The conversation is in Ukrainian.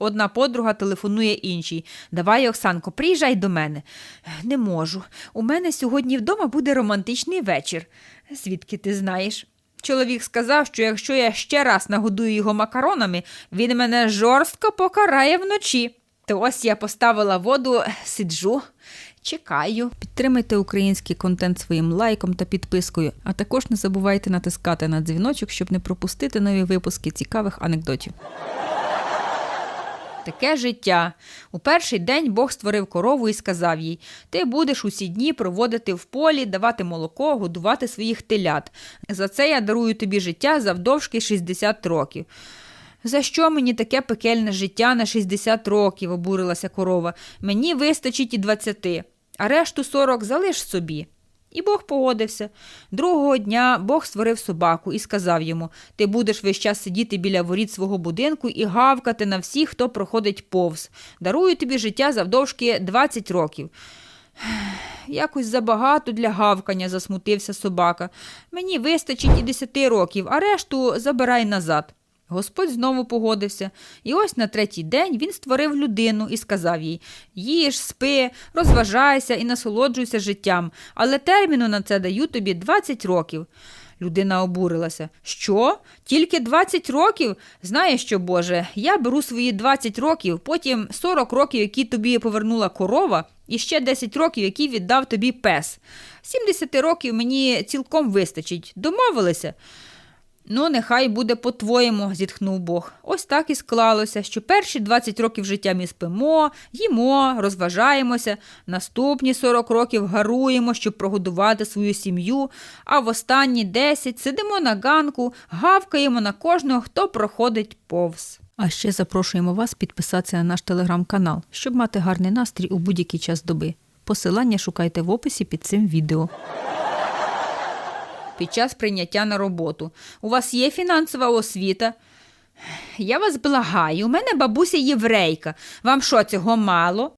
Одна подруга телефонує іншій. Давай, Оксанко, приїжджай до мене. Не можу. У мене сьогодні вдома буде романтичний вечір. Звідки ти знаєш? Чоловік сказав, що якщо я ще раз нагодую його макаронами, він мене жорстко покарає вночі. То ось я поставила воду, сиджу, чекаю. Підтримайте український контент своїм лайком та підпискою, а також не забувайте натискати на дзвіночок, щоб не пропустити нові випуски цікавих анекдотів. Таке життя. У перший день Бог створив корову і сказав їй: Ти будеш усі дні проводити в полі, давати молоко, годувати своїх телят. За це я дарую тобі життя завдовжки 60 років. За що мені таке пекельне життя на 60 років? обурилася корова. Мені вистачить і 20, а решту 40 залиш собі. І Бог погодився. Другого дня Бог створив собаку і сказав йому: Ти будеш весь час сидіти біля воріт свого будинку і гавкати на всіх, хто проходить повз. Дарую тобі життя завдовжки 20 років. Якось забагато для гавкання, засмутився собака. Мені вистачить і 10 років, а решту забирай назад. Господь знову погодився, і ось на третій день він створив людину і сказав їй: їж, спи, розважайся і насолоджуйся життям, але терміну на це даю тобі 20 років. Людина обурилася. Що? Тільки 20 років? Знаєш що, Боже, я беру свої 20 років, потім 40 років, які тобі повернула корова, і ще 10 років, які віддав тобі пес. 70 років мені цілком вистачить. Домовилися? Ну, нехай буде по-твоєму, зітхнув Бог. Ось так і склалося, що перші 20 років життя ми спимо, їмо, розважаємося, наступні 40 років гаруємо, щоб прогодувати свою сім'ю, а в останні 10 сидимо на ганку, гавкаємо на кожного, хто проходить повз. А ще запрошуємо вас підписатися на наш телеграм-канал, щоб мати гарний настрій у будь-який час доби. Посилання шукайте в описі під цим відео під час прийняття на роботу. У вас є фінансова освіта? Я вас благаю, у мене бабуся єврейка. Вам що, цього мало?